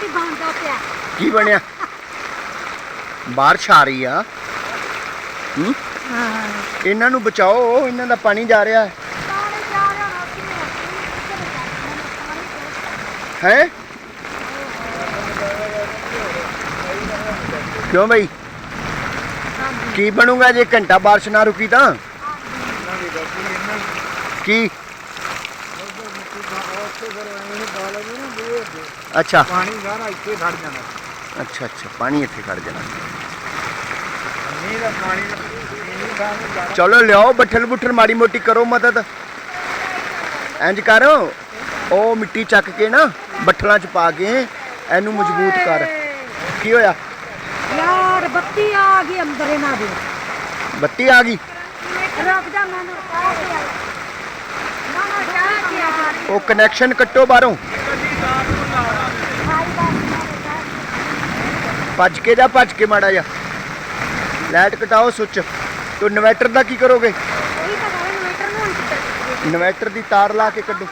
ਕੀ ਬਣਦਾ ਪਿਆ? ਕੀ ਬਣਿਆ? ਬਾਰਿਸ਼ ਆ ਰਹੀ ਆ। ਹੂੰ? ਹਾਂ। ਇਹਨਾਂ ਨੂੰ ਬਚਾਓ ਇਹਨਾਂ ਦਾ ਪਾਣੀ ਜਾ ਰਿਹਾ ਹੈ। ਪਾਣੀ ਜਾ ਰਿਹਾ ਨਾ ਕਿ ਹੈ? ਕਿਉਂ ਬਈ? ਕੀ ਬਣੂਗਾ ਜੇ ਘੰਟਾ ਬਾਰਿਸ਼ ਨਾ ਰੁਕੀ ਤਾਂ? ਕੀ? ਅੱਛਾ। ਪਾਣੀ ਸਾਰਾ ਇੱਥੇ ਖੜ ਜਾਣਾ। ਅੱਛਾ ਅੱਛਾ ਪਾਣੀ ਇੱਥੇ ਖੜ ਜਾਣਾ। ਮੀਂਹ ਦਾ ਪਾਣੀ ਨਹੀਂ ਦਾ ਚਲੋ ਲਿਆਓ ਬੱਠਲ ਬੁੱਠਲ ਮਾੜੀ ਮੋਟੀ ਕਰੋ ਮਦਦ। ਇੰਜ ਕਰੋ ਉਹ ਮਿੱਟੀ ਚੱਕ ਕੇ ਨਾ ਬੱਠਲਾਂ 'ਚ ਪਾ ਕੇ ਇਹਨੂੰ ਮਜ਼ਬੂਤ ਕਰ। ਕੀ ਹੋਇਆ? ਯਾਰ ਬੱਤੀ ਆ ਗਈ ਅੰਦਰ ਇਹਨਾਂ ਦੇ। ਬੱਤੀ ਆ ਗਈ। ਰੁਕ ਜਾ ਮੈਨੂੰ ਕਾਹ ਕੇ ਆ ਉਹ ਕਨੈਕਸ਼ਨ ਕੱਟੋ ਬਾਹਰੋਂ। ਭੱਜ ਕੇ ਜਾ ਭੱਜ ਕੇ ਮਾੜਾ ਜਾ ਲਾਈਟ ਕਟਾਓ ਸੁੱਚ। ਤੋ ਇਨਵਰਟਰ ਦਾ ਕੀ ਕਰੋਗੇ? ਇਨਵਰਟਰ ਦੀ ਤਾਰ ਲਾ ਕੇ ਕੱਢੋ।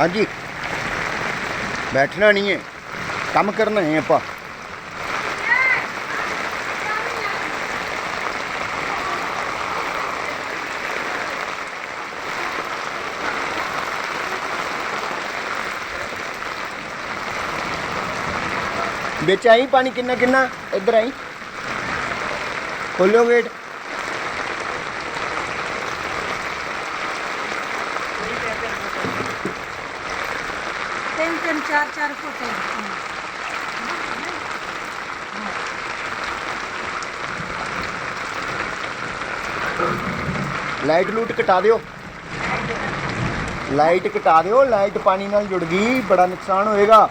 ਹਾਂਜੀ। ਬੈਠਣਾ ਨਹੀਂ ਹੈ। ਕੰਮ ਕਰਨਾ ਹੈ ਆਪਾਂ। ਵਿੱਚ ਆਈ ਪਾਣੀ ਕਿੰਨਾ ਕਿੰਨਾ ਇੱਧਰ ਆਈ। ਖੋਲੋ ਗੇਟ ਤਿੰਨ ਤਿੰਨ ਚਾਰ ਚਾਰ ਫੁੱਟ ਲਾਈਟ ਲੂਟ ਕਟਾ ਦਿਓ ਲਾਈਟ ਕਟਾ ਦਿਓ ਲਾਈਟ ਪਾਣੀ ਨਾਲ ਜੁੜ ਗਈ ਬੜਾ ਨੁਕਸਾਨ ਹੋਏਗਾ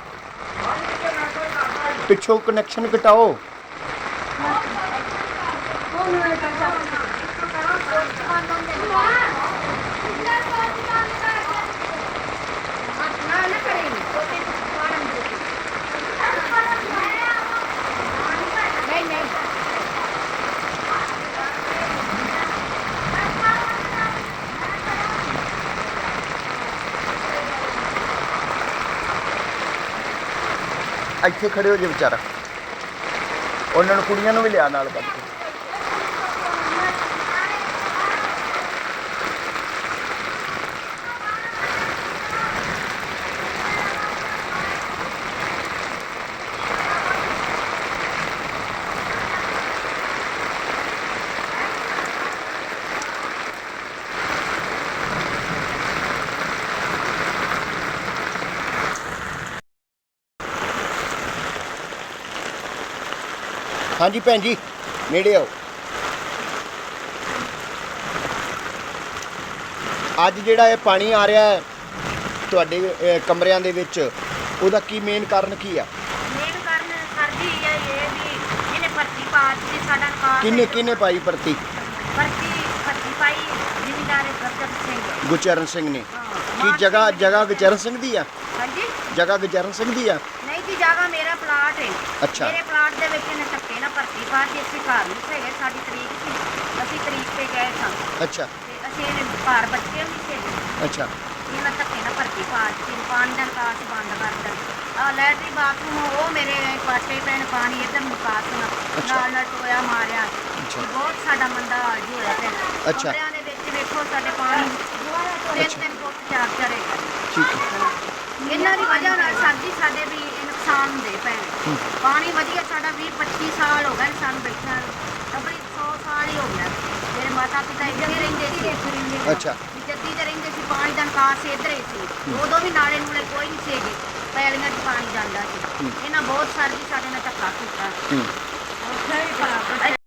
ਪਿੱਛੋਂ ਕਨੈਕਸ਼ਨ ਕਟਾਓ ਨਹੀਂ ਇੱਥੇ ਖੜੇ ਹੋ ਜੇ ਵਿਚਾਰਾ। ਉਹਨਾਂ ਨੂੰ ਕੁੜੀਆਂ ਨੂੰ ਵੀ ਲਿਆ ਨਾਲ ਕੱਢ ਕੇ। ਹਾਂਜੀ ਭੈਣ ਜੀ ਨੇੜੇ ਆਓ। ਅੱਜ ਜਿਹੜਾ ਇਹ ਪਾਣੀ ਆ ਰਿਹਾ ਹੈ ਤੁਹਾਡੇ ਕਮਰਿਆਂ ਦੇ ਵਿੱਚ ਉਹਦਾ ਕੀ ਮੇਨ ਕਾਰਨ ਕੀ ਆ? ਮੇਨ ਕਾਰਨ ਸਰਦੀ ਹੈ ਇਹ ਵੀ ਇਹਨੇ ਭਰਤੀ ਪਾ ਦਿੱਤੀ ਸਾਡਾ ਕਾਰ ਕਿੰਨੇ ਕਿੰਨੇ ਪਾਈ ਪ੍ਰਤੀ ਭਰਤੀ ਭਰਤੀ ਪਾਈ ਜ਼ਿਮੀਦਾਰ ਗਰਜਨ ਸਿੰਘ। ਗੁਰਚਰਨ ਸਿੰਘ ਨੇ। ਕੀ ਜਗ੍ਹਾ ਜਗ੍ਹਾ ਗੁਰਚਰਨ ਸਿੰਘ ਦੀ ਆ? ਹਾਂਜੀ। ਜਗ੍ਹਾ ਗੁਰਚਰਨ ਸਿੰਘ ਦੀ ਆ? ਨਹੀਂ ਜੀ ਜਗ੍ਹਾ ਮੇਰਾ ਪਲਾਟ ਹੈ ਅੱਛਾ। ਮੇਰੇ ਪਲਾਟ ਦੇ ਵਿੱਚ ਇਹਨੇ ਧੱਕੇ ਨਾਲ ਭਰਤੀ ਪਾ ਦਿੱਤੀ ਅਸੀਂ ਘਰ ਨਹੀਂ ਸੀਗੇ ਸਾਡੀ ਤਰੀਕ ਸੀ। ਅਸੀਂ ਤਰੀਕ ਤੇ ਗਏ ਸਾਂ। ਅੱਛਾ। ਤੇ ਅਸੀਂ ਇਹਨੇ ਘਰ ਬੱਚੇ ਵੀ ਸੀ ਅੱਛਾ। ਇਹਨਾਂ ਧੱਕੇ ਨਾਲ ਭਰਤੀ ਪਾ ਦਿੱਤੀ ਪਾਣੀ ਦਾ ਨਿਕਾਸ ਬੰਦ ਕਰ ਦਿੱਤਾ। ਆ ਲੈਟਰੀ ਬਾਥਰੂਮ ਉਹ ਮੇਰੇ ਪਾਟੇ ਪੈਣ ਪਾਣੀ ਇੱਧਰ ਨਿਕਾਸ ਅੱਛਾ। ਨਾਲ ਨਾਲ ਟੋਇਆ ਮਾਰਿਆ। ਅੱਛਾ। ਬਹੁਤ ਸਾਡਾ ਮੰਦਾ ਹਾਲ ਜੀ ਹੋਇਆ ਤੇ ਅੱਛਾ। ਕਮਰਿਆਂ ਦੇ ਵਿੱਚ ਵੀ ਇੱਥੋਂ ਸਾਡੇ ਪਾਣੀ। ਤਿੰਨ ਤਿੰਨ ਫੁੱਟ ਚਾਰ ਚਾਰ। ਏਕੜ ਠੀਕ ਹੈ। ਇਹਨਾਂ ਦੀ ਵਜ੍ਹਾ ਨਾਲ ਸਰਦੀ ਸਾਡੇ ਵੀ ਨੁਕਸਾਨ ਹੁੰਦੇ ਪਏ ਪਾਣੀ ਵਧੀਆ ਸਾਡਾ 20 25 ਸਾਲ ਹੋ ਗਏ ਸਾਨੂੰ ਬੈਠਿਆਂ ਅਬੜੀ 100 ਸਾਲ ਹੀ ਹੋ ਗਿਆ। ਮੇਰੇ ਮਾਤਾ ਪਿਤਾ ਇੱਥੇ ਰਹਿੰਦੇ ਸੀ। ਅੱਛਾ। ਵੀ ਜੱਦੀ ਤੇ ਰਹਿੰਦੇ ਸੀ ਪਾਣੀ ਦਾ ਨਿਕਾਸ ਇੱਧਰ ਹੀ ਸੀ। ਉਦੋਂ ਵੀ ਨਾਲੇ ਨੂਲੇ ਕੋਈ ਨਹੀਂ ਸੀਗੇ। ਪੈਲੀਆਂ 'ਚ ਪਾਣੀ ਜਾਂਦਾ ਸੀ। ਇਹਨਾਂ ਬਹੁਤ ਸਰਦੀ ਸਾਡੇ ਨਾਲ ਧੱਕਾ ਕੀਤਾ। ਹੂੰ। ਉੱਥੇ ਵੀ